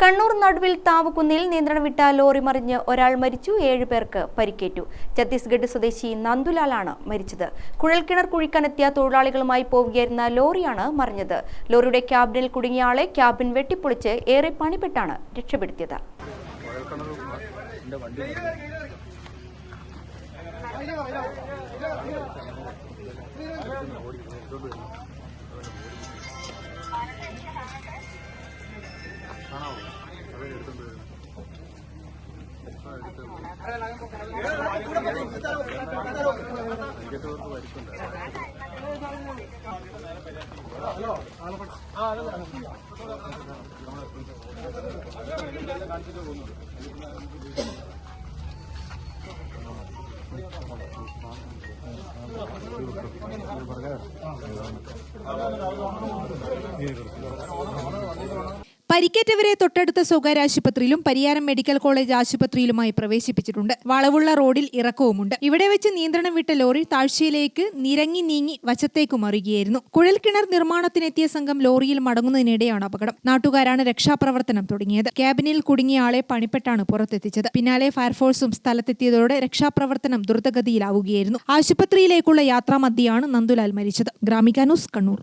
കണ്ണൂർ നടുവിൽ താവുകുന്നിൽ നിയന്ത്രണം വിട്ട ലോറി മറിഞ്ഞ് ഒരാൾ മരിച്ചു ഏഴ് പേർക്ക് പരിക്കേറ്റു. ഛത്തീസ്ഗഡ് സ്വദേശി നന്ദുലാലാണ് മരിച്ചത്. കുഴൽക്കിണർ കുഴിക്കാനെത്തിയ തൊഴിലാളികളുമായി പോവുകയായിരുന്ന ലോറിയാണ് മറിഞ്ഞത്. ലോറിയുടെ ക്യാബിനിൽ കുടുങ്ങിയ ആളെ ക്യാബിൻ വെട്ടിപ്പൊളിച്ച് ഏറെ പണിപ്പെട്ടാണ് രക്ഷപ്പെടുത്തിയത്. നെഗറ്റീവ് വരുത്തുണ്ട് ഹലോ ആ അതെ കാണിച്ചിട്ട് പോകുന്നുണ്ട് ഈ പരിക്കേറ്റവരെ തൊട്ടടുത്ത സ്വകാര്യ ആശുപത്രിയിലും പരിയാരം മെഡിക്കൽ കോളേജ് ആശുപത്രിയിലുമായി പ്രവേശിപ്പിച്ചിട്ടുണ്ട്. വളവുള്ള റോഡിൽ ഇറക്കവുമുണ്ട്. ഇവിടെ വെച്ച് നിയന്ത്രണം വിട്ട ലോറി താഴ്ചയിലേക്ക് നിരങ്ങി നീങ്ങി വശത്തേക്ക് മറിയുകയായിരുന്നു. കുഴൽക്കിണർ നിർമ്മാണത്തിനെത്തിയ സംഘം ലോറിയിൽ മടങ്ങുന്നതിനിടെയാണ് അപകടം. നാട്ടുകാരാണ് രക്ഷാപ്രവർത്തനം തുടങ്ങിയത്. ക്യാബിനിൽ കുടുങ്ങിയ ആളെ പണിപ്പെട്ടാണ് പുറത്തെത്തിച്ചത്. പിന്നാലെ ഫയർഫോഴ്സും സ്ഥലത്തെത്തിയതോടെ രക്ഷാപ്രവർത്തനം ദ്രുതഗതിയിലാവുകയായിരുന്നു. ആശുപത്രിയിലേക്കുള്ള യാത്രാമധ്യയാണ് നന്ദുലാൽ മരിച്ചത്. ഗ്രാമിക കണ്ണൂർ.